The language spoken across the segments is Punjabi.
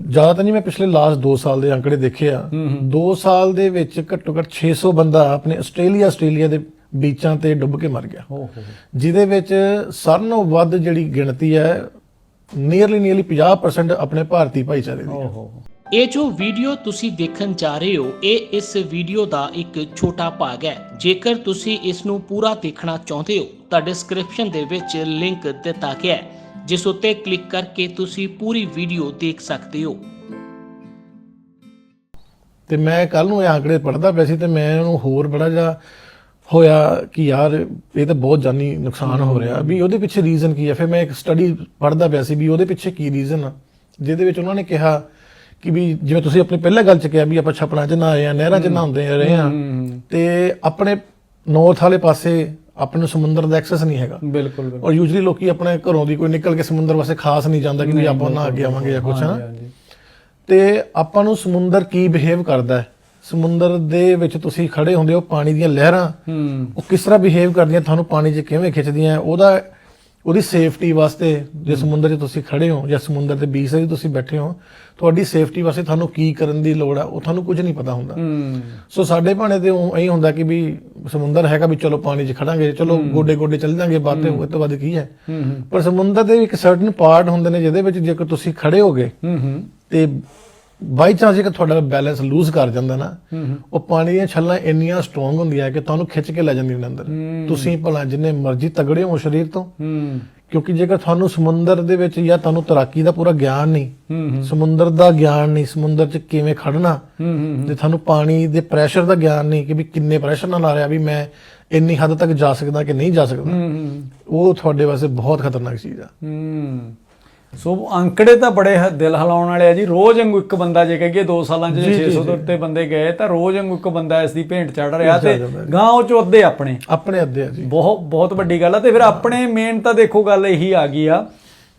ਜ਼ਿਆਦਾ ਤਾਂ ਨਹੀਂ ਮੈਂ ਪਿਛਲੇ ਲਾਸਟ 2 ਸਾਲ ਦੇ ਅੰਕੜੇ ਦੇਖੇ ਆ। 2 ਸਾਲ ਦੇ ਵਿੱਚ ਘੱਟੋ ਘੱਟ 600 ਬੰਦਾ ਆਪਣੇ ਆਸਟ੍ਰੇਲੀਆ ਆਸਟ੍ਰੇਲੀਆ ਦੇ ਬੀਚਾਂ ਤੇ ਡੁੱਬ ਕੇ ਮਰ ਗਿਆ। ਜਿਹਦੇ ਵਿੱਚ ਸਾਰਿਆਂ ਨਾਲੋਂ ਵੱਧ ਜਿਹੜੀ ਗਿਣਤੀ ਹੈ ਨੀਅਰਲੀ ਨੀਅਰਲੀ 50% ਆਪਣੇ ਭਾਰਤੀ ਭਾਈਚਾਰੇ ਦੀ ਇਹ ਜੋ ਵੀਡੀਓ ਤੁਸੀਂ ਦੇਖਣ ਜਾ ਰਹੇ ਹੋ ਇਹ ਇਸ ਵੀਡੀਓ ਦਾ ਇੱਕ ਛੋਟਾ ਭਾਗ ਹੈ। ਜੇਕਰ ਤੁਸੀਂ ਇਸ ਨੂੰ ਪੂਰਾ ਦੇਖਣਾ ਚਾਹੁੰਦੇ ਹੋ ਤਾਂ ਡਿਸਕ੍ਰਿਪਸ਼ਨ ਦੇ ਵਿੱਚ ਲਿੰਕ ਦਿੱਤਾ ਗਿਆ ਹੈ। ਜਿਸ ਉੱਤੇ ਕਲਿੱਕ ਕਰਕੇ ਤੁਸੀਂ ਪੂਰੀ ਵੀਡੀਓ ਦੇਖ ਸਕਦੇ ਹੋ। ਤੇ ਮੈਂ ਕੱਲ ਨੂੰ ਇਹ ਆંકੜੇ ਪੜ੍ਹਦਾ ਪਿਆ ਸੀ ਤੇ ਮੈਂ ਉਹਨੂੰ ਹੋਰ ਬੜਾ ਜਿਹਾ ਹੋਇਆ ਕਿ ਯਾਰ ਇਹ ਤਾਂ ਬਹੁਤ ਜਾਨੀ ਨੁਕਸਾਨ ਹੋ ਰਿਹਾ। ਵੀ ਉਹਦੇ ਪਿੱਛੇ ਰੀਜ਼ਨ ਕੀ ਹੈ ਫਿਰ ਮੈਂ ਇੱਕ ਸਟੱਡੀ ਪੜ੍ਹਦਾ ਪਿਆ ਸੀ ਵੀ ਉਹਦੇ ਪਿੱਛੇ ਕੀ ਰੀਜ਼ਨ ਆ? ਜਿਹਦੇ ਵਿੱਚ ਉਹਨਾਂ ਨੇ ਕਿਹਾ ਕਿ ਵੀ ਜਿਵੇਂ ਤੁਸੀਂ ਆਪਣੀ ਪਹਿਲਾਂ ਗੱਲ ਚ ਕਿਹਾ ਵੀ ਆਪਾਂ ਛਪਣਾ ਚ ਨਹਾਏ ਆ ਨਹਿਰਾਂ ਚ ਨਹਾਉਂਦੇ ਆ ਰਹੇ ਆ ਤੇ ਆਪਣੇ ਨਾਰਥ ਵਾਲੇ ਪਾਸੇ ਆਪਣੇ ਨੂੰ ਸਮੁੰਦਰ ਦਾ ਐਕਸੈਸ ਨਹੀਂ ਹੈਗਾ। ਬਿਲਕੁਲ ਬਿਲਕੁਲ। ਔਰ ਯੂਜੂਲੀ ਲੋਕੀ ਆਪਣੇ ਘਰੋਂ ਦੀ ਕੋਈ ਨਿਕਲ ਕੇ ਸਮੁੰਦਰ ਵਾਸਤੇ ਖਾਸ ਨਹੀਂ ਜਾਂਦਾ ਕਿ ਵੀ ਆਪਾਂ ਨਹਾ ਕੇ ਆਵਾਂਗੇ ਜਾਂ ਕੁਛ ਨਾ ਹਾਂਜੀ। ਤੇ ਆਪਾਂ ਨੂੰ ਸਮੁੰਦਰ ਕੀ ਬਿਹੇਵ ਕਰਦਾ ਹੈ? ਸਮੁੰਦਰ ਦੇ ਵਿੱਚ ਤੁਸੀਂ ਖੜੇ ਹੁੰਦੇ ਹੋ ਪਾਣੀ ਦੀਆਂ ਲਹਿਰਾਂ। ਹੂੰ। ਉਹ ਕਿਸ ਤਰ੍ਹਾਂ ਬਿਹੇਵ ਕਰਦੀਆਂ? ਤੁਹਾਨੂੰ ਪਾਣੀ 'ਚ ਕਿਵੇਂ ਖਿੱਚਦੀਆਂ? ਉਹਦਾ ਉਹਦੀ ਸੇਫਟੀ ਵਾਸਤੇ ਜੇ ਸਮੁੰਦਰ 'ਚ ਤੁਸੀਂ ਖੜੇ ਹੋ ਜਾਂ ਸਮੁੰਦਰ ਦੇ ਬੀਚ 'ਤੇ ਤੁਸੀਂ ਬੈਠੇ ਹੋ ਤੁਹਾਡੀ ਸੇਫਟੀ ਵਾਸਤੇ ਤੁਹਾਨੂੰ ਕੀ ਕਰਨ ਦੀ ਲੋੜ ਆ ਉਹ ਤੁਹਾਨੂੰ ਕੁਝ ਨਹੀਂ ਪਤਾ ਹੁੰਦਾ। ਸੋ ਸਾਡੇ ਭਾਣੇ ਤੇ ਉਹ ਐਂ ਹੁੰਦਾ ਕਿ ਵੀ ਸਮੁੰਦਰ ਹੈਗਾ ਵੀ ਚਲੋ ਪਾਣੀ 'ਚ ਖੜਾਂਗੇ ਚਲੋ ਗੋਡੇ ਗੋਡੇ ਚੱਲ ਜਾਂਗੇ ਬਾਤੇ ਉਹ ਤੋਂ ਵੱਧ ਕੀ ਹੈ? ਪਰ ਸਮੁੰਦਰ ਦੇ ਇੱਕ ਸਰਟਨ ਪਾਰਟ ਹੁੰਦੇ ਨੇ ਜਿਹਦੇ ਵਿੱਚ ਜੇਕਰ ਤੁਸੀਂ ਖੜੇ ਹੋਗੇ ਤੇ ਬਾਈ ਚਾਂਸ ਜੇਕਰ ਤੁਹਾਡਾ ਬੈਲੈਂਸ ਲੂਜ਼ ਕਰ ਜਾਂਦਾ ਨਾ ਉਹ ਪਾਣੀ ਦੀਆਂ ਛੱਲਾਂ ਇੰਨੀਆਂ ਸਟਰੋਂਗ ਹੁੰਦੀਆਂ ਕਿ ਤੁਹਾਨੂੰ ਖਿੱਚ ਕੇ ਲੈ ਜਾਂਦੀਆਂ ਨੇ ਅੰਦਰ। ਤੁਸੀਂ ਭਲਾ ਜਿੰਨੇ ਮਰਜ਼ੀ ਤਗੜੇ ਹੋ ਸਰੀਰ ਤੋਂ ਕਿਉਂਕਿ ਜੇਕਰ ਤੁਹਾਨੂੰ ਸਮੁੰਦਰ ਦੇ ਵਿੱਚ ਜਾਂ ਤੁਹਾਨੂੰ ਤੈਰਾਕੀ ਦਾ ਪੂਰਾ ਗਿਆਨ ਨਹੀਂ ਸਮੁੰਦਰ ਦਾ ਗਿਆਨ ਨਹੀਂ ਸਮੁੰਦਰ 'ਚ ਕਿਵੇਂ ਖੜਨਾ ਤੇ ਤੁਹਾਨੂੰ ਪਾਣੀ ਦੇ ਪ੍ਰੈਸ਼ਰ ਦਾ ਗਿਆਨ ਨਹੀਂ ਕਿ ਵੀ ਕਿੰਨੇ ਪ੍ਰੈਸ਼ਰ ਨਾਲ ਆ ਰਿਹਾ ਵੀ ਮੈਂ ਇੰਨੀ ਹੱਦ ਤੱਕ ਜਾ ਸਕਦਾ ਕਿ ਨਹੀਂ ਜਾ ਸਕਦਾ। ਉਹ ਤੁਹਾਡੇ ਵਾਸਤੇ ਬਹੁਤ ਖਤਰਨਾਕ ਚੀਜ਼ ਆ। ਸੋ ਅੰਕੜੇ ਤਾਂ ਬੜੇ ਦਿਲ ਹਿਲਾਉਣ ਵਾਲੇ ਆ ਜੀ। ਰੋਜ਼ ਵਾਂਗੂ ਇੱਕ ਬੰਦਾ ਜੇ ਕਹੀਏ 2 ਸਾਲਾਂ 'ਚ ਜੇ ਜੀ, ਜੀ, 600 ਤੋਂ ਉੱਤੇ ਬੰਦੇ ਗਏ ਤਾਂ ਰੋਜ਼ ਵਾਂਗੂ ਇੱਕ ਬੰਦਾ ਇਸ ਦੀ ਭੇਂਟ ਚੜ ਰਿਹਾ ਤੇ ਚੜ੍ਹ ਰਿਹਾ। ਗਾਂ ਉਹ ਚੋਂ ਅੱਧੇ ਆਪਣੇ। ਆਪਣੇ ਅੱਧੇ ਆ ਜੀ। ਬਹੁਤ ਬਹੁਤ ਵੱਡੀ ਗੱਲ ਆ ਤੇ ਫਿਰ ਆਪਣੇ ਮੇਨ ਤਾਂ ਦੇਖੋ ਗੱਲ ਇਹੀ ਆ ਗਈ ਆ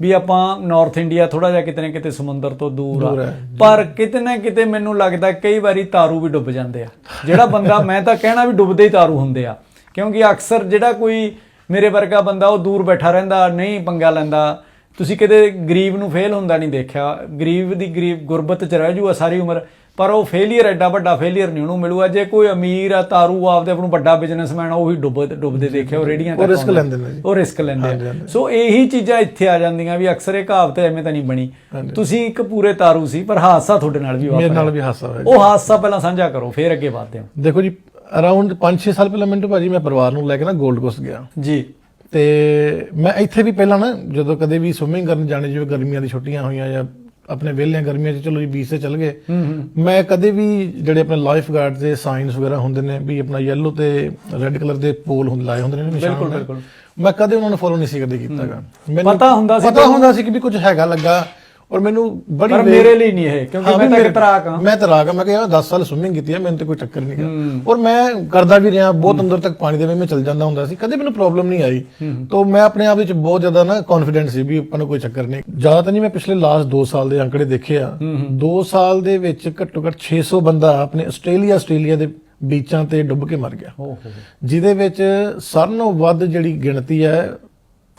ਵੀ ਆਪਾਂ ਨਾਰਥ ਇੰਡੀਆ ਥੋੜਾ ਜਿਹਾ ਕਿਤੇ ਨਾ ਕਿਤੇ ਸਮੁੰਦਰ ਤੋਂ ਦੂਰ ਆ। ਪਰ ਕਿਤੇ ਨਾ ਕਿਤੇ ਮੈਨੂੰ ਲੱਗਦਾ ਕਈ ਵਾਰੀ ਤਾਰੂ ਵੀ ਡੁੱਬ ਜਾਂਦੇ ਆ। ਜਿਹੜਾ ਬੰਦਾ ਮੈਂ ਤਾਂ ਕਹਿਣਾ ਵੀ ਡੁੱਬਦੇ ਹੀ ਤਾਰੂ ਹੁੰਦੇ ਆ। ਕਿਉਂਕਿ ਅਕਸਰ ਜਿਹੜਾ ਕੋਈ ਮੇਰੇ ਵਰਗਾ ਬੰਦਾ ਉਹ ਦੂਰ ਬੈਠਾ ਰਹਿੰਦਾ ਨਹੀਂ ਪੰਗਾ ਲੈਂਦਾ। ਤੁਸੀਂ ਕਿਤੇ ਗਰੀਬ ਨੂੰ ਫੇਲ ਹੁੰਦਾ ਨਹੀਂ ਦੇਖਿਆ। ਗਰੀਬ ਦੀ ਗਰੀਬ ਗੁਰਬਤ ਚ ਰਹਿ ਜੂਗਾ ਸਾਰੀ ਉਮਰ ਪਰ ਉਹ ਫੇਲਿਅਰ ਐਡਾ ਵੱਡਾ ਫੇਲਿਅਰ ਨਹੀਂ ਉਹਨੂੰ ਮਿਲੂਗਾ। ਜੇ ਕੋਈ ਅਮੀਰ ਆ ਤਾਰੂ ਆਪਦੇ ਆਪ ਨੂੰ ਵੱਡਾ ਬਿਜ਼ਨਸਮੈਨ ਉਹ ਵੀ ਡੁੱਬ ਡੁੱਬਦੇ ਦੇਖਿਆ ਉਹ ਰੇੜੀਆਂ ਉਹ ਤੱਕ risk ਆਉਂਦੇ। ਲੈਂਦੇ ਨੇ ਜੀ। ਉਹ ਰਿਸਕ ਲੈਂਦੇ ਆ। ਸੋ ਇਹੀ ਚੀਜ਼ਾਂ ਇੱਥੇ ਆ ਜਾਂਦੀਆਂ ਵੀ ਅਕਸਰ ਇਹ ਕਹਾਵਤ ਐਵੇਂ ਤਾਂ ਨਹੀਂ ਬਣੀ। ਤੁਸੀਂ ਇੱਕ ਪੂਰੇ ਤਾਰੂ ਸੀ ਪਰ ਹਾਦਸਾ ਤੁਹਾਡੇ ਨਾਲ ਵੀ ਮੇਰੇ ਵਾਪਰਿਆ ਨਾਲ ਵੀ ਹਾਸਾ ਹੋਇਆ। ਉਹ ਹਾਦਸਾ ਪਹਿਲਾਂ ਸਾਂਝਾ ਕਰੋ ਫਿਰ ਅੱਗੇ ਵਧਦੇ ਹਾਂ। ਦੇਖੋ ਜੀ ਅਰਾਊਂਡ 5-6 ਸਾਲ ਪਹਿਲਾਂ ਮਿੰਟੂ ਭਾਜੀ ਮੈਂ ਪਰਿਵਾਰ ਨੂੰ ਲੈ ਕੇ ਨਾ 골ਡ ਕੋਸਟ ਗਿਆ। ਜੀ। ਤੇ ਮੈਂ ਇੱਥੇ ਵੀ ਪਹਿਲਾਂ ਨਾ ਜਦੋਂ ਕਦੇ ਵੀ ਸਵਿਮਿੰਗ ਕਰਨ ਜਾਣੇ ਜਿਵੇਂ ਗਰਮੀਆਂ ਦੀ ਛੁੱਟੀਆਂ ਹੋਈਆਂ ਜਾਂ ਆਪਣੇ ਵਿਹਲਿਆਂ ਗਰਮੀਆਂ 'ਚ ਚਲੋ ਜੀ ਬੀਚ ਤੇ ਚੱਲ ਗਏ ਮੈਂ ਕਦੇ ਵੀ ਜਿਹੜੇ ਆਪਣੇ ਲਾਈਫ ਗਾਰਡ ਦੇ ਸਾਈਨਸ ਵਗੈਰਾ ਹੁੰਦੇ ਨੇ ਵੀ ਆਪਣਾ ਯੈਲੋ ਤੇ ਰੈੱਡ ਕਲਰ ਦੇ ਪੋਲ ਹੁੰਦੇ ਲਾਏ ਹੁੰਦੇ ਨੇ ਨਿਸ਼ਾਨ ਬਿਲਕੁਲ। ਬਿਲਕੁਲ। ਮੈਂ ਕਦੇ ਉਹਨਾਂ ਨੂੰ ਫੋਲੋ ਨਹੀਂ ਸੀ ਕਦੇ ਕੀਤਾਗਾ ਪਤਾ ਹੁੰਦਾ ਸੀ ਪਤਾ ਹੁੰਦਾ ਸੀ ਕਿ ਵੀ ਕੁਝ ਹੈਗਾ ਲੱਗਾ ਔਰ ਮੈਨੂੰ ਬੜੀ ਪਰ ਮੇਰੇ ਲਈ ਨਹੀਂ ਇਹ ਕਿਉਂਕਿ ਮੈਂ ਤਾਂ ਤਰਾਕ ਹਾਂ। ਮੈਂ ਤਰਾਕ ਹਾਂ ਮੈਂ ਕਿਹਾ 10 ਸਾਲ ਸਵਿਮਿੰਗ ਕੀਤੀ ਹੈ ਮੈਨੂੰ ਤੇ ਕੋਈ ਟੱਕਰ ਨਹੀਂ ਗਾ। ਔਰ ਮੈਂ ਕਰਦਾ ਵੀ ਰਿਹਾ ਬਹੁਤ ਅੰਦਰ ਤੱਕ ਪਾਣੀ ਦੇ ਵਿੱਚ ਮੈਂ ਚੱਲ ਜਾਂਦਾ ਹੁੰਦਾ ਸੀ ਕਦੇ ਮੈਨੂੰ ਪ੍ਰੋਬਲਮ ਨਹੀਂ ਆਈ। ਤੋਂ ਮੈਂ ਆਪਣੇ ਆਪ ਵਿੱਚ ਬਹੁਤ ਜ਼ਿਆਦਾ ਨਾ ਕੌਨਫੀਡੈਂਟ ਸੀ ਵੀ ਆਪਾਂ ਨੂੰ ਕੋਈ ਚੱਕਰ ਨਹੀਂ। ਜ਼ਿਆਦਾ ਤਾਂ ਨਹੀਂ ਮੈਂ ਪਿਛਲੇ ਲਾਸਟ 2 ਸਾਲ ਦੇ ਅੰਕੜੇ ਦੇਖੇ ਆ। 2 ਸਾਲ ਦੇ ਵਿੱਚ ਘੱਟੋ ਘੱਟ 600 ਬੰਦਾ ਆਪਣੇ ਆਸਟ੍ਰੇਲੀਆ ਆਸਟ੍ਰੇਲੀਆ ਦੇ ਬੀਚਾਂ ਤੇ ਡੁੱਬ ਕੇ ਮਰ ਗਿਆ। ਜਿਹਦੇ ਵਿੱਚ ਸਾਰਿਆਂ ਨਾਲੋਂ ਵੱਧ ਜਿਹੜੀ ਗਿਣਤੀ ਹੈ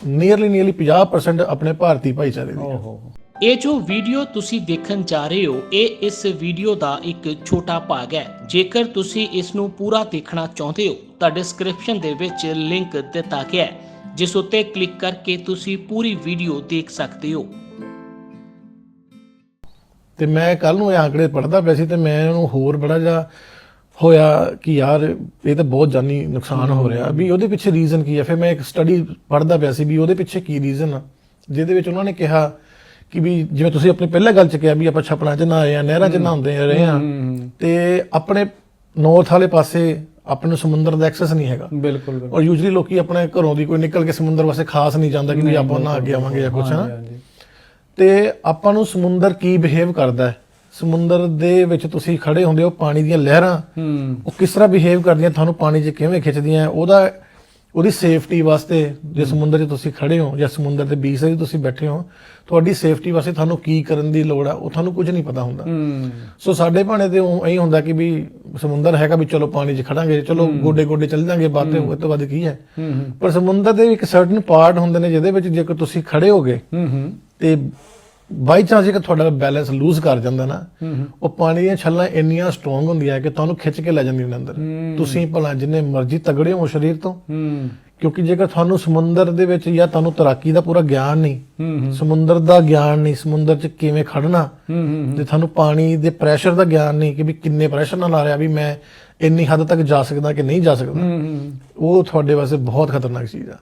ਨੀਅਰਲੀ ਨੀਅਰਲੀ 50% ਆਪਣੇ ਭਾਰਤੀ ਭਾਈਚਾਰੇ ਦੀ। ਓਹੋ ਇਹ ਜੋ ਵੀਡੀਓ ਤੁਸੀਂ ਦੇਖਣ ਜਾ ਰਹੇ ਹੋ, ਇਹ ਇਸ ਵੀਡੀਓ ਦਾ ਇੱਕ ਛੋਟਾ ਭਾਗ ਹੈ। ਜੇਕਰ ਤੁਸੀਂ ਇਸ ਨੂੰ ਪੂਰਾ ਦੇਖਣਾ ਚਾਹੁੰਦੇ ਹੋ ਤਾਂ ਡਿਸਕ੍ਰਿਪਸ਼ਨ ਦੇ ਵਿੱਚ ਲਿੰਕ ਦਿੱਤਾ ਗਿਆ ਹੈ, ਜਿਸ ਉੱਤੇ ਕਲਿੱਕ ਕਰਕੇ ਤੁਸੀਂ ਪੂਰੀ ਵੀਡੀਓ ਦੇਖ ਸਕਦੇ ਹੋ। ਤੇ ਮੈਂ ਕੱਲ ਨੂੰ ਇਹ ਆંકੜੇ ਪੜ੍ਹਦਾ ਪਿਆ ਸੀ ਤੇ ਮੈਂ ਉਹਨੂੰ ਹੋਰ ਬੜਾ ਜਿਹਾ ਹੋਇਆ ਕਿ ਯਾਰ, ਇਹ ਤਾਂ ਬਹੁਤ ਜਾਨੀ ਨੁਕਸਾਨ ਹੋ ਰਿਹਾ। ਵੀ ਉਹਦੇ ਪਿੱਛੇ ਰੀਜ਼ਨ ਕੀ ਹੈ ਫਿਰ ਮੈਂ ਇੱਕ ਸਟੱਡੀ ਪੜ੍ਹਦਾ ਪਿਆ ਸੀ ਵੀ ਉਹਦੇ ਪਿੱਛੇ ਕੀ ਰੀਜ਼ਨ ਆ? ਜਿਹਦੇ ਵਿੱਚ ਉਹਨਾਂ ਨੇ ਕਿਹਾ ਕਿ ਵੀ ਜਿਵੇਂ ਤੁਸੀਂ ਆਪਣੀ ਪਹਿਲਾਂ ਗੱਲ ਚ ਕਿਹਾ ਵੀ ਆਪਾਂ ਛਪਣਾ ਚ ਨਹਾਏ ਆ ਨਹਿਰਾਂ ਚ ਨਹਾਉਂਦੇ ਆ ਰਹੇ ਆ ਤੇ ਆਪਣੇ ਨਾਰਥ ਵਾਲੇ ਪਾਸੇ ਆਪਣੇ ਨੂੰ ਸਮੁੰਦਰ ਦਾ ਐਕਸੈਸ ਨਹੀਂ ਹੈਗਾ। ਬਿਲਕੁਲ ਔਰ ਯੂਜੂਲੀ ਲੋਕੀ ਆਪਣੇ ਘਰੋਂ ਦੀ ਕੋਈ ਨਿਕਲ ਕੇ ਸਮੁੰਦਰ ਵਾਸਤੇ ਖਾਸ ਨਹੀਂ ਜਾਂਦਾ ਕਿ ਵੀ ਆਪਾਂ ਨਹਾ ਕੇ ਆਵਾਂਗੇ ਜਾਂ ਕੁਛ ਨਾ ਹਾਂਜੀ। ਤੇ ਆਪਾਂ ਨੂੰ ਸਮੁੰਦਰ ਕੀ ਬਿਹੇਵ ਕਰਦਾ ਹੈ? ਸਮੁੰਦਰ ਦੇ ਵਿੱਚ ਤੁਸੀਂ ਖੜੇ ਹੁੰਦੇ ਹੋ ਪਾਣੀ ਦੀਆਂ ਲਹਿਰਾਂ। ਉਹ ਕਿਸ ਤਰ੍ਹਾਂ ਬਿਹੇਵ ਕਰਦੀਆਂ? ਤੁਹਾਨੂੰ ਪਾਣੀ 'ਚ ਕਿਵੇਂ ਖਿੱਚਦੀਆਂ? ਉਹਦਾ ਉਹਦੀ ਸੇਫਟੀ ਵਾਸਤੇ ਜੇ ਸਮੁੰਦਰ 'ਚ ਤੁਸੀਂ ਖੜੇ ਹੋ ਜਾਂ ਸਮੁੰਦਰ ਦੇ ਬੀਚ 'ਤੇ ਤੁਸੀਂ ਬੈਠੇ ਹੋ ਤੁਹਾਡੀ ਸੇਫਟੀ ਵਾਸਤੇ ਤੁਹਾਨੂੰ ਕੀ ਕਰਨ ਦੀ ਲੋੜ ਆ ਉਹ ਤੁਹਾਨੂੰ ਕੁਝ ਨਹੀਂ ਪਤਾ ਹੁੰਦਾ। ਸੋ ਸਾਡੇ ਭਾਣੇ ਤੇ ਉਹ ਐਂ ਹੁੰਦਾ ਕਿ ਵੀ ਸਮੁੰਦਰ ਹੈਗਾ ਵੀ ਚਲੋ ਪਾਣੀ 'ਚ ਖੜਾਂਗੇ ਚਲੋ ਗੋਡੇ ਗੋਡੇ ਚੱਲ ਜਾਂਗੇ ਬਾਤੇ ਉਹ ਤੋਂ ਵੱਧ ਕੀ ਹੈ? ਪਰ ਸਮੁੰਦਰ ਦੇ ਇੱਕ ਸਰਟਨ ਪਾਰਟ ਹੁੰਦੇ ਨੇ ਜਿਹਦੇ ਵਿੱਚ ਜੇਕਰ ਤੁਸੀਂ ਖੜੇ ਹੋਗੇ ਤੇ ਬਾਈ ਚਾਂਸ ਜੇਕਰ ਤੁਹਾਡਾ ਬੈਲੈਂਸ ਲੂਜ਼ ਕਰ ਜਾਂਦਾ ਨਾ ਉਹ ਪਾਣੀ ਦੀਆਂ ਛੱਲਾਂ ਇੰਨੀਆਂ ਸਟਰੋਂਗ ਹੁੰਦੀਆਂ ਕਿ ਤੁਹਾਨੂੰ ਖਿੱਚ ਕੇ ਲੈ ਜਾਂਦੀਆਂ ਨੇ ਅੰਦਰ। ਤੁਸੀਂ ਭਲਾ ਜਿੰਨੇ ਮਰਜ਼ੀ ਤਗੜੇ ਹੋ ਸਰੀਰ ਤੋਂ ਕਿਉਂਕਿ ਜੇਕਰ ਤੁਹਾਨੂੰ ਸਮੁੰਦਰ ਦੇ ਵਿੱਚ ਜਾਂ ਤੁਹਾਨੂੰ ਤੈਰਾਕੀ ਦਾ ਪੂਰਾ ਗਿਆਨ ਨਹੀਂ ਸਮੁੰਦਰ ਦਾ ਗਿਆਨ ਨਹੀਂ ਸਮੁੰਦਰ 'ਚ ਕਿਵੇਂ ਖੜਨਾ ਜੇ ਤੁਹਾਨੂੰ ਪਾਣੀ ਦੇ ਪ੍ਰੈਸ਼ਰ ਦਾ ਗਿਆਨ ਨਹੀਂ ਕਿ ਵੀ ਕਿੰਨੇ ਪ੍ਰੈਸ਼ਰ ਨਾਲ ਆ ਰਿਹਾ ਵੀ ਮੈਂ ਇੰਨੀ ਹੱਦ ਤੱਕ ਜਾ ਸਕਦਾ ਕਿ ਨਹੀਂ ਜਾ ਸਕਦਾ। ਉਹ ਤੁਹਾਡੇ ਵਾਸਤੇ ਬਹੁਤ ਖਤਰਨਾਕ ਚੀਜ਼ ਆ।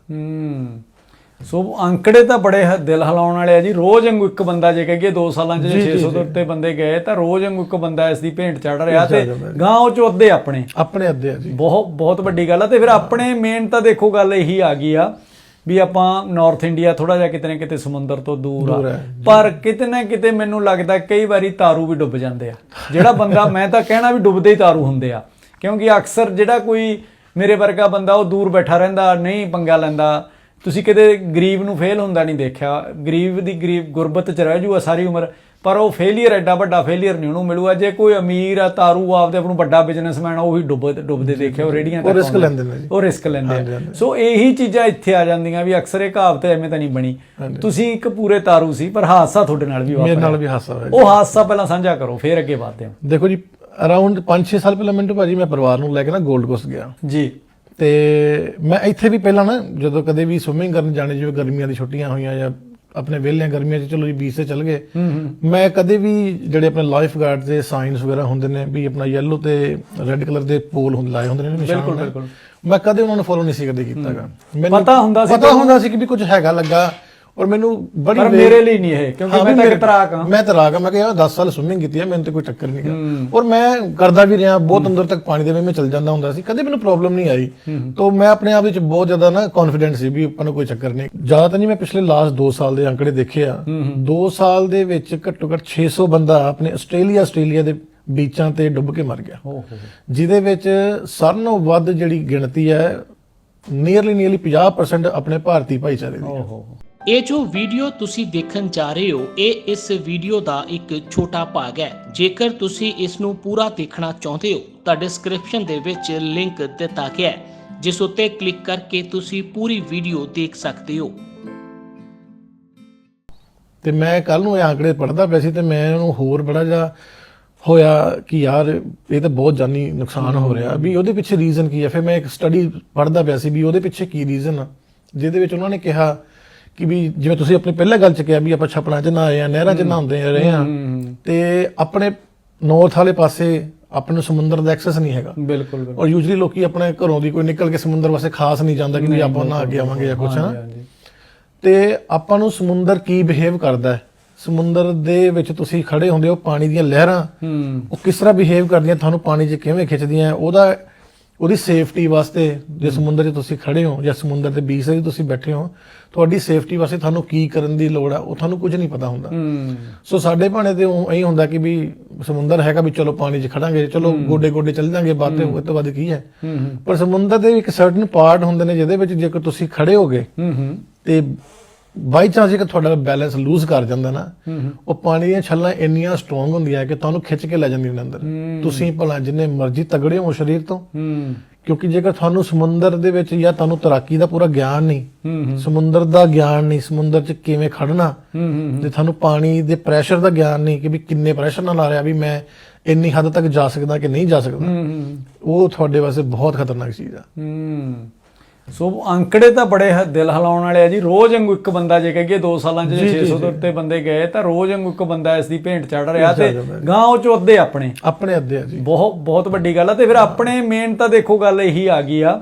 ਸੋ ਅੰਕੜੇ ਤਾਂ ਬੜੇ ਦਿਲ ਹਿਲਾਉਣ ਵਾਲੇ ਆ ਜੀ। ਰੋਜ਼ ਵਾਂਗੂ ਇੱਕ ਬੰਦਾ ਜੇ ਕਹੀਏ 2 ਸਾਲਾਂ 'ਚ ਜੇ 600 ਦੇ ਉੱਤੇ ਬੰਦੇ ਗਏ ਤਾਂ ਰੋਜ਼ ਵਾਂਗੂ ਇੱਕ ਬੰਦਾ ਇਸ ਦੀ ਭੇਂਟ ਚੜ ਰਿਹਾ ਤੇ ਗਾਂ ਉਹ ਚੋਦੇ ਆਪਣੇ। ਆਪਣੇ ਅੱਧੇ ਆ ਜੀ। ਬਹੁਤ ਬਹੁਤ ਵੱਡੀ ਗੱਲ ਆ। ਤੇ ਫਿਰ ਆਪਣੇ ਮੇਨ ਤਾਂ ਦੇਖੋ ਗੱਲ ਇਹੀ ਆ ਗਈ ਆ ਵੀ ਆਪਾਂ ਨਾਰਥ ਇੰਡੀਆ ਥੋੜਾ ਜਿਹਾ ਕਿਤੇ ਨਾ ਕਿਤੇ ਸਮੁੰਦਰ ਤੋਂ ਦੂਰ ਆ। ਪਰ ਕਿਤੇ ਨਾ ਕਿਤੇ ਮੈਨੂੰ ਲੱਗਦਾ ਕਈ ਵਾਰੀ ਤਾਰੂ ਵੀ ਡੁੱਬ ਜਾਂਦੇ ਆ। ਜਿਹੜਾ ਬੰਦਾ ਮੈਂ ਤਾਂ ਕਹਿਣਾ ਵੀ ਡੁੱਬਦੇ ਹੀ ਤਾਰੂ ਹੁੰਦੇ ਆ। ਕਿਉਂਕਿ ਅਕਸਰ ਜਿਹੜਾ ਕੋਈ ਮੇਰੇ ਵਰਗਾ ਬੰਦਾ ਉਹ ਦੂਰ ਬੈਠਾ ਰਹਿੰਦਾ ਨਹੀਂ ਪੰਗਾ ਲੈਂਦਾ। ਤੁਸੀਂ ਕਿਤੇ ਗਰੀਬ ਨੂੰ ਫੇਲ ਹੁੰਦਾ ਨਹੀਂ ਦੇਖਿਆ। ਗਰੀਬ ਦੀ ਗਰੀਬ ਗੁਰਬਤ ਚ ਰਹਿ ਜੂਗਾ ਸਾਰੀ ਉਮਰ ਪਰ ਉਹ ਫੇਲਿਅਰ ਐਡਾ ਵੱਡਾ ਫੇਲਿਅਰ ਨਹੀਂ ਉਹਨੂੰ ਮਿਲੂਗਾ। ਜੇ ਕੋਈ ਅਮੀਰ ਆ ਤਾਰੂ ਆਪਦੇ ਆਪ ਨੂੰ ਵੱਡਾ ਬਿਜ਼ਨਸਮੈਨ ਆ ਉਹ ਹੀ ਡੁੱਬ ਡੁੱਬਦੇ ਦੇਖਿਆ ਉਹ ਰੇੜੀਆਂ ਉਹ ਤੱਕ risk ਆਉਂਦਾ। ਲੈਂਦੇ ਨੇ ਜੀ। ਉਹ ਰਿਸਕ ਲੈਂਦੇ ਆ। ਸੋ ਇਹੀ ਚੀਜ਼ਾਂ ਇੱਥੇ ਆ ਜਾਂਦੀਆਂ ਵੀ ਅਕਸਰ ਇਹ ਕਹਾਵਤ ਐਵੇਂ ਤਾਂ ਨਹੀਂ ਬਣੀ। ਤੁਸੀਂ ਇੱਕ ਪੂਰੇ ਤਾਰੂ ਸੀ ਪਰ ਹਾਦਸਾ ਤੁਹਾਡੇ ਨਾਲ ਵੀ ਮੇਰੇ ਵਾਪਰਿਆ ਨਾਲ ਵੀ ਹਾਸਾ ਹੋਇਆ। ਉਹ ਹਾਦਸਾ ਪਹਿਲਾਂ ਸਾਂਝਾ ਕਰੋ ਫਿਰ ਅੱਗੇ ਵਧਦੇ ਹਾਂ। ਦੇਖੋ ਜੀ ਅਰਾਊਂਡ 5-6 ਸਾਲ ਪਹਿਲਾਂ ਮਿੰਟੂ ਭਾਜੀ ਮੈਂ ਪਰਿਵਾਰ ਨੂੰ ਲੈ ਕੇ ਨਾ 골ਡ ਕੋਸਟ ਗਿਆ। ਜੀ। ਤੇ ਮੈਂ ਇੱਥੇ ਵੀ ਪਹਿਲਾਂ ਨਾ ਜਦੋਂ ਕਦੇ ਵੀ ਸਵਿਮਿੰਗ ਕਰਨ ਜਾਣੇ ਜਿਵੇਂ ਗਰਮੀਆਂ ਦੀ ਛੁੱਟੀਆਂ ਹੋਈਆਂ ਜਾਂ ਆਪਣੇ ਵਿਹਲਿਆਂ ਗਰਮੀਆਂ 'ਚ ਚਲੋ ਜੀ ਬੀਚ ਤੇ ਚੱਲ ਗਏ ਮੈਂ ਕਦੇ ਵੀ ਜਿਹੜੇ ਆਪਣੇ ਲਾਈਫ ਗਾਰਡ ਦੇ ਸਾਈਨਸ ਵਗੈਰਾ ਹੁੰਦੇ ਨੇ ਵੀ ਆਪਣਾ ਯੈਲੋ ਤੇ ਰੈੱਡ ਕਲਰ ਦੇ ਪੋਲ ਹੁੰਦੇ ਲਾਏ ਹੁੰਦੇ ਨੇ ਨਿਸ਼ਾਨ ਬਿਲਕੁਲ। ਬਿਲਕੁਲ। ਮੈਂ ਕਦੇ ਉਹਨਾਂ ਨੂੰ ਫੋਲੋ ਨਹੀਂ ਸੀ ਕਦੇ ਕੀਤਾਗਾ ਪਤਾ ਹੁੰਦਾ ਸੀ ਪਤਾ ਹੁੰਦਾ ਸੀ ਕਿ ਵੀ ਕੁਝ ਹੈਗਾ ਲੱਗਾ ਔਰ ਮੈਨੂੰ ਬੜੀ ਪਰ ਮੇਰੇ ਲਈ ਨਹੀਂ ਇਹ ਕਿਉਂਕਿ ਮੈਂ ਤਾਂ ਤਰਾਕ ਹਾਂ। ਮੈਂ ਤਰਾਕ ਹਾਂ ਮੈਂ ਕਿਹਾ 10 ਸਾਲ ਸਵਿਮਿੰਗ ਕੀਤੀ ਹੈ ਮੈਨੂੰ ਤੇ ਕੋਈ ਚੱਕਰ ਨਹੀਂ ਗਿਆ ਔਰ ਮੈਂ ਕਰਦਾ ਵੀ ਰਿਹਾ ਬਹੁਤ ਅੰਦਰ ਤੱਕ ਪਾਣੀ ਦੇ ਵਿੱਚ ਮੈਂ ਚਲ ਜਾਂਦਾ ਹੁੰਦਾ ਸੀ ਕਦੇ ਮੈਨੂੰ ਪ੍ਰੋਬਲਮ ਨਹੀਂ ਆਈ। ਤੋਂ ਮੈਂ ਆਪਣੇ ਆਪ ਵਿੱਚ ਬਹੁਤ ਜ਼ਿਆਦਾ ਨਾ ਕੌਨਫੀਡੈਂਟ ਸੀ ਵੀ ਆਪਾਂ ਨੂੰ ਕੋਈ ਚੱਕਰ ਨਹੀਂ। ਜ਼ਿਆਦਾ ਤਾਂ ਨਹੀਂ ਮੈਂ ਪਿਛਲੇ ਲਾਸਟ 2 ਸਾਲ ਦੇ ਅੰਕੜੇ ਦੇਖੇ ਆ। 2 ਸਾਲ ਦੇ ਵਿੱਚ ਘੱਟੋ ਘੱਟ 600 ਬੰਦਾ ਆਪਣੇ ਆਸਟ੍ਰੇਲੀਆ ਆਸਟ੍ਰੇਲੀਆ ਦੇ ਬੀਚਾਂ ਤੇ ਡੁੱਬ ਕੇ ਮਰ ਗਿਆ। ਜਿਹਦੇ ਵਿੱਚ ਸਾਰਿਆਂ ਨਾਲੋਂ ਵੱਧ ਜਿਹੜੀ ਗਿਣਤੀ ਹੈ ਨੀਅਰਲੀ ਨੀਅਰਲੀ 50% ਆਪਣੇ ਭਾਰਤੀ ਭਾਈਚਾਰੇ ਦੀ। ਓਹੋ ਇਹ ਜੋ ਵੀਡੀਓ ਤੁਸੀਂ ਦੇਖਣ ਜਾ ਰਹੇ ਹੋ, ਇਹ ਇਸ ਵੀਡੀਓ ਦਾ ਇੱਕ ਛੋਟਾ ਭਾਗ ਹੈ। ਜੇਕਰ ਤੁਸੀਂ ਇਸ ਨੂੰ ਪੂਰਾ ਦੇਖਣਾ ਚਾਹੁੰਦੇ ਹੋ, ਤਾਂ ਡਿਸਕ੍ਰਿਪਸ਼ਨ ਦੇ ਵਿੱਚ ਲਿੰਕ ਦਿੱਤਾ ਗਿਆ ਹੈ, ਜਿਸ ਉੱਤੇ ਕਲਿੱਕ ਕਰਕੇ ਤੁਸੀਂ ਪੂਰੀ ਵੀਡੀਓ ਦੇਖ ਸਕਦੇ ਹੋ। ਤੇ ਮੈਂ ਕੱਲ ਨੂੰ ਇਹ ਆંકੜੇ ਪੜਦਾ ਪਿਆ ਸੀ ਤੇ ਮੈਂ ਇਹਨੂੰ ਹੋਰ ਬੜਾ ਜਿਹਾ ਹੋਇਆ ਕਿ ਯਾਰ, ਇਹ ਤਾਂ ਬਹੁਤ ਜਾਨੀ ਨੁਕਸਾਨ ਹੋ ਰਿਹਾ। ਵੀ ਉਹਦੇ ਪਿੱਛੇ ਰੀਜ਼ਨ ਕੀ ਹੈ? ਫਿਰ ਮੈਂ ਇੱਕ ਸਟੱਡੀ ਪੜਦਾ ਪਿਆ ਸੀ ਵੀ ਉਹਦੇ ਪਿੱਛੇ ਕੀ ਰੀਜ਼ਨ ਆ? ਜਿਹਦੇ ਵਿੱਚ ਉਹਨਾਂ ਨੇ ਕਿਹਾ ਕਿ ਵੀ ਜਿਵੇਂ ਤੁਸੀਂ ਆਪਣੀ ਪਹਿਲਾਂ ਗੱਲ ਚ ਕਿਹਾ ਵੀ ਆਪਾਂ ਛਪਣਾ ਚ ਨਾ ਆਏ ਆ ਨਹਿਰਾਂ ਚ ਨਹਾਉਂਦੇ ਰਹੇ ਆ ਤੇ ਆਪਣੇ ਨਾਰਥ ਵਾਲੇ ਪਾਸੇ ਆਪਣੇ ਨੂੰ ਸਮੁੰਦਰ ਦਾ ਐਕਸੈਸ ਨਹੀਂ ਹੈਗਾ। ਬਿਲਕੁਲ ਔਰ ਯੂਜੂਲੀ ਲੋਕੀ ਆਪਣੇ ਘਰੋਂ ਦੀ ਕੋਈ ਨਿਕਲ ਕੇ ਸਮੁੰਦਰ ਵਾਸਤੇ ਖਾਸ ਨਹੀਂ ਜਾਂਦਾ ਕਿ ਵੀ ਆਪਾਂ ਨਾ ਅੱਗੇ ਆਵਾਂਗੇ ਜਾਂ ਕੁਛ ਨਾ। ਤੇ ਆਪਾਂ ਨੂੰ ਸਮੁੰਦਰ ਕੀ ਬਿਹੇਵ ਕਰਦਾ ਹੈ? ਸਮੁੰਦਰ ਦੇ ਵਿੱਚ ਤੁਸੀਂ ਖੜੇ ਹੁੰਦੇ ਹੋ ਪਾਣੀ ਦੀਆਂ ਲਹਿਰਾਂ। ਉਹ ਕਿਸ ਤਰ੍ਹਾਂ ਬਿਹੇਵ ਕਰਦੀਆਂ? ਤੁਹਾਨੂੰ ਪਾਣੀ 'ਚ ਕਿਵੇਂ ਖਿੱਚਦੀਆਂ? ਉਹਦਾ ਉਹਦੀ ਸੇਫਟੀ ਵਾਸਤੇ ਜੇ ਸਮੁੰਦਰ 'ਚ ਤੁਸੀਂ ਖੜੇ ਹੋ ਜਾਂ ਸਮੁੰਦਰ ਦੇ ਬੀਚ ਤੇ ਤੁਸੀਂ ਬੈਠੇ ਹੋ ਤੁਹਾਡੀ ਸੇਫਟੀ ਵਾਸਤੇ ਤੁਹਾਨੂੰ ਕੀ ਕਰਨ ਦੀ ਲੋੜ ਆ ਉਹ ਤੁਹਾਨੂੰ ਕੁਝ ਨਹੀਂ ਪਤਾ ਹੁੰਦਾ। ਸੋ ਸਾਡੇ ਭਾਣੇ ਤੇ ਉਹ ਇਹੀ ਹੁੰਦਾ ਕਿ ਵੀ ਸਮੁੰਦਰ ਹੈਗਾ ਵੀ ਚਲੋ ਪਾਣੀ 'ਚ ਖੜਾਂਗੇ ਚਲੋ ਗੋਡੇ ਗੋਡੇ ਚੱਲ ਜਾਂਗੇ ਬਾਤ ਤੇ ਉਹ ਤੋਂ ਬਾਅਦ ਕੀ ਹੈ। ਪਰ ਸਮੁੰਦਰ ਦੇ ਇੱਕ ਸਰਟਨ ਪਾਰਟ ਹੁੰਦੇ ਨੇ ਜਿਹਦੇ ਵਿੱਚ ਜੇਕਰ ਤੁਸੀਂ ਖੜੇ ਹੋਗੇ ਤੇ ਬਾਈ ਚਾਂਸ ਜੇਕਰ ਤੁਹਾਡਾ ਬੈਲੈਂਸ ਲੂਜ਼ ਕਰ ਜਾਂਦਾ ਨਾ ਉਹ ਪਾਣੀ ਦੀਆਂ ਛੱਲਾਂ ਇੰਨੀਆਂ ਸਟਰੋਂਗ ਹੁੰਦੀਆਂ ਕਿ ਤੁਹਾਨੂੰ ਖਿੱਚ ਕੇ ਲੈ ਜਾਂਦੀਆਂ ਨੇ ਅੰਦਰ। ਤੁਸੀਂ ਭਲਾ ਜਿੰਨੇ ਮਰਜ਼ੀ ਤਗੜੇ ਹੋ ਸਰੀਰ ਤੋਂ। ਕਿਉਂਕਿ ਜੇਕਰ ਤੁਹਾਨੂੰ ਸਮੁੰਦਰ ਦੇ ਵਿੱਚ ਜਾਂ ਤੁਹਾਨੂੰ ਤੈਰਾਕੀ ਦਾ ਪੂਰਾ ਗਿਆਨ ਨਹੀਂ ਸਮੁੰਦਰ ਦਾ ਗਿਆਨ ਨਹੀਂ ਸਮੁੰਦਰ 'ਚ ਕਿਵੇਂ ਖੜਨਾ ਜੇ ਤੁਹਾਨੂੰ ਪਾਣੀ ਦੇ ਪ੍ਰੈਸ਼ਰ ਦਾ ਗਿਆਨ ਨਹੀਂ ਕਿ ਵੀ ਕਿੰਨੇ ਪ੍ਰੈਸ਼ਰ ਨਾਲ ਆ ਰਿਹਾ ਵੀ ਮੈਂ ਇੰਨੀ ਹੱਦ ਤੱਕ ਜਾ ਸਕਦਾ ਕਿ ਨਹੀਂ ਜਾ ਸਕਦਾ। ਉਹ ਤੁਹਾਡੇ ਵਾਸਤੇ ਬਹੁਤ ਖਤਰਨਾਕ ਚੀਜ਼ ਆ। ਸੋ ਅੰਕੜੇ ਤਾਂ ਬੜੇ ਦਿਲ ਹਿਲਾਉਣ ਵਾਲੇ ਆ ਜੀ। ਰੋਜ਼ ਵਾਂਗੂ ਇੱਕ ਬੰਦਾ ਜੇ ਕਹੀਏ 2 ਸਾਲਾਂ 'ਚ ਜੇ 600 ਦੇ ਉੱਤੇ ਬੰਦੇ ਗਏ ਤਾਂ ਰੋਜ਼ ਵਾਂਗੂ ਇੱਕ ਬੰਦਾ ਇਸ ਦੀ ਭੇਂਟ ਚੜ ਰਿਹਾ ਤੇ ਗਾਂ ਉਹ ਚੋਦੇ ਆਪਣੇ। ਆਪਣੇ ਅੱਧੇ ਆ ਜੀ। ਬਹੁਤ ਬਹੁਤ ਵੱਡੀ ਗੱਲ ਆ। ਤੇ ਫਿਰ ਆਪਣੇ ਮੇਨ ਤਾਂ ਦੇਖੋ ਗੱਲ ਇਹੀ ਆ ਗਈ ਆ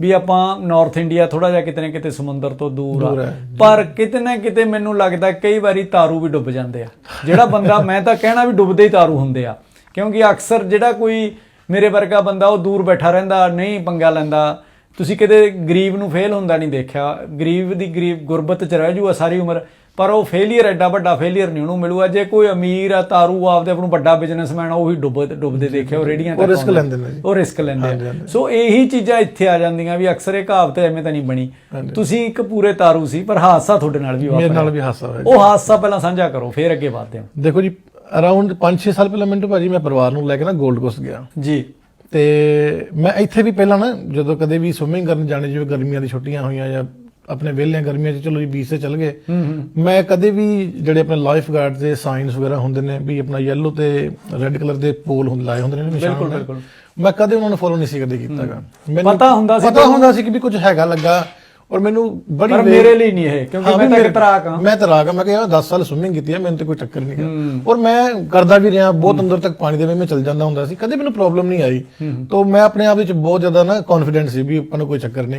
ਵੀ ਆਪਾਂ ਨਾਰਥ ਇੰਡੀਆ ਥੋੜਾ ਜਿਹਾ ਕਿਤੇ ਨਾ ਕਿਤੇ ਸਮੁੰਦਰ ਤੋਂ ਦੂਰ ਆ। ਪਰ ਕਿਤੇ ਨਾ ਕਿਤੇ ਮੈਨੂੰ ਲੱਗਦਾ ਕਈ ਵਾਰੀ ਤਾਰੂ ਵੀ ਡੁੱਬ ਜਾਂਦੇ ਆ। ਜਿਹੜਾ ਬੰਦਾ ਮੈਂ ਤਾਂ ਕਹਿਣਾ ਵੀ ਡੁੱਬਦੇ ਹੀ ਤਾਰੂ ਹੁੰਦੇ ਆ। ਕਿਉਂਕਿ ਅਕਸਰ ਜਿਹੜਾ ਕੋਈ ਮੇਰੇ ਵਰਗਾ ਬੰਦਾ ਉਹ ਦੂਰ ਬੈਠਾ ਰਹਿੰਦਾ ਨਹੀਂ ਪੰਗਾ ਲੈਂਦਾ। ਤੁਸੀਂ ਕਿਤੇ ਗਰੀਬ ਨੂੰ ਫੇਲ ਹੁੰਦਾ ਨਹੀਂ ਦੇਖਿਆ। ਗਰੀਬ ਦੀ ਗਰੀਬ ਗੁਰਬਤ ਚ ਰਹਿ ਜੂਗਾ ਸਾਰੀ ਉਮਰ ਪਰ ਉਹ ਫੇਲਿਅਰ ਐਡਾ ਵੱਡਾ ਫੇਲਿਅਰ ਨਹੀਂ ਉਹਨੂੰ ਮਿਲੂਗਾ। ਜੇ ਕੋਈ ਅਮੀਰ ਆ ਤਾਰੂ ਆਪਦੇ ਆਪ ਨੂੰ ਵੱਡਾ ਬਿਜ਼ਨਸਮੈਨ ਆ ਉਹ ਹੀ ਡੁੱਬ ਡੁੱਬਦੇ ਦੇਖਿਆ ਉਹ ਰੇੜੀਆਂ ਉਹ risk ਆਉਂਦਾ। ਲੈਂਦੇ ਨੇ। ਉਹ ਰਿਸਕ ਲੈਂਦੇ। ਸੋ ਇਹੀ ਚੀਜ਼ਾਂ ਇੱਥੇ ਆ ਜਾਂਦੀਆਂ ਵੀ ਅਕਸਰ ਇਹ ਕਹਾਵਤ ਐਵੇਂ ਤਾਂ ਨਹੀਂ ਬਣੀ। ਤੁਸੀਂ ਇੱਕ ਪੂਰੇ ਤਾਰੂ ਸੀ ਪਰ ਹਾਦਸਾ ਤੁਹਾਡੇ ਨਾਲ ਵੀ ਮੇਰੇ ਵਾਪਰਿਆ ਨਾਲ ਵੀ ਹਾਸਾ ਹੋਇਆ। ਉਹ ਹਾਦਸਾ ਪਹਿਲਾਂ ਸਾਂਝਾ ਕਰੋ ਫਿਰ ਅੱਗੇ ਵਧਦੇ ਹਾਂ। ਦੇਖੋ ਜੀ ਅਰਾਊਂਡ 5-6 ਸਾਲ ਪਹਿਲਾਂ ਮਿੰਟੂ ਭਾਜੀ ਮੈਂ ਪਰਿਵਾਰ ਨੂੰ ਲੈ ਕੇ ਨਾ 골ਡ ਕੋਸਟ ਗਿਆ। ਜੀ। ਤੇ ਮੈਂ ਇੱਥੇ ਵੀ ਪਹਿਲਾਂ ਨਾ ਜਦੋਂ ਕਦੇ ਵੀ ਸਵਿਮਿੰਗ ਕਰਨ ਜਾਣੇ ਜਿਵੇਂ ਗਰਮੀਆਂ ਦੀ ਛੁੱਟੀਆਂ ਹੋਈਆਂ ਜਾਂ ਆਪਣੇ ਵਿਹਲੇ ਗਰਮੀਆਂ 'ਚ ਚਲੋ ਜੀ ਬੀਚ ਤੇ ਚੱਲ ਗਏ ਮੈਂ ਕਦੇ ਵੀ ਜਿਹੜੇ ਆਪਣੇ ਲਾਈਫ ਗਾਰਡ ਦੇ ਸਾਈਨਸ ਵਗੈਰਾ ਹੁੰਦੇ ਨੇ ਵੀ ਆਪਣਾ yellow ਤੇ ਰੈੱਡ ਕਲਰ ਦੇ ਪੋਲ ਹੁੰਦੇ ਲਾਏ ਹੁੰਦੇ ਨੇ ਨਿਸ਼ਾਨ ਬਿਲਕੁਲ। ਬਿਲਕੁਲ। ਮੈਂ ਕਦੇ ਉਹਨਾਂ ਨੂੰ ਫੋਲੋ ਨਹੀਂ ਸੀ ਕਦੇ ਕੀਤਾਗਾ ਪਤਾ ਹੁੰਦਾ ਸੀ ਪਤਾ ਹੁੰਦਾ ਸੀ ਕਿ ਵੀ ਕੁਝ ਹੈਗਾ ਲੱਗਾ ਔਰ ਮੈਨੂੰ ਬੜੀ ਪਰ ਮੇਰੇ ਲਈ ਨਹੀਂ ਇਹ ਕਿਉਂਕਿ ਮੈਂ ਤਾਂ ਤਰਾਕ ਹਾਂ। ਮੈਂ ਤਰਾਕ ਹਾਂ ਮੈਂ ਕਿਹਾ 10 ਸਾਲ ਸਵਿਮਿੰਗ ਕੀਤੀ ਹੈ ਮੈਨੂੰ ਤੇ ਕੋਈ ਚੱਕਰ ਨਹੀਂ ਹੈ। ਔਰ ਮੈਂ ਕਰਦਾ ਵੀ ਰਿਹਾ ਬਹੁਤ ਅੰਦਰ ਤੱਕ ਪਾਣੀ ਦੇ ਵਿੱਚ ਮੈਂ ਚਲ ਜਾਂਦਾ ਹੁੰਦਾ ਸੀ ਕਦੇ ਮੈਨੂੰ ਪ੍ਰੋਬਲਮ ਨਹੀਂ ਆਈ। ਤੋਂ ਮੈਂ ਆਪਣੇ ਆਪ ਵਿੱਚ ਬਹੁਤ ਜ਼ਿਆਦਾ ਨਾ ਕੌਨਫੀਡੈਂਟ ਸੀ ਵੀ ਆਪਾਂ ਨੂੰ ਕੋਈ ਚੱਕਰ ਨਹੀਂ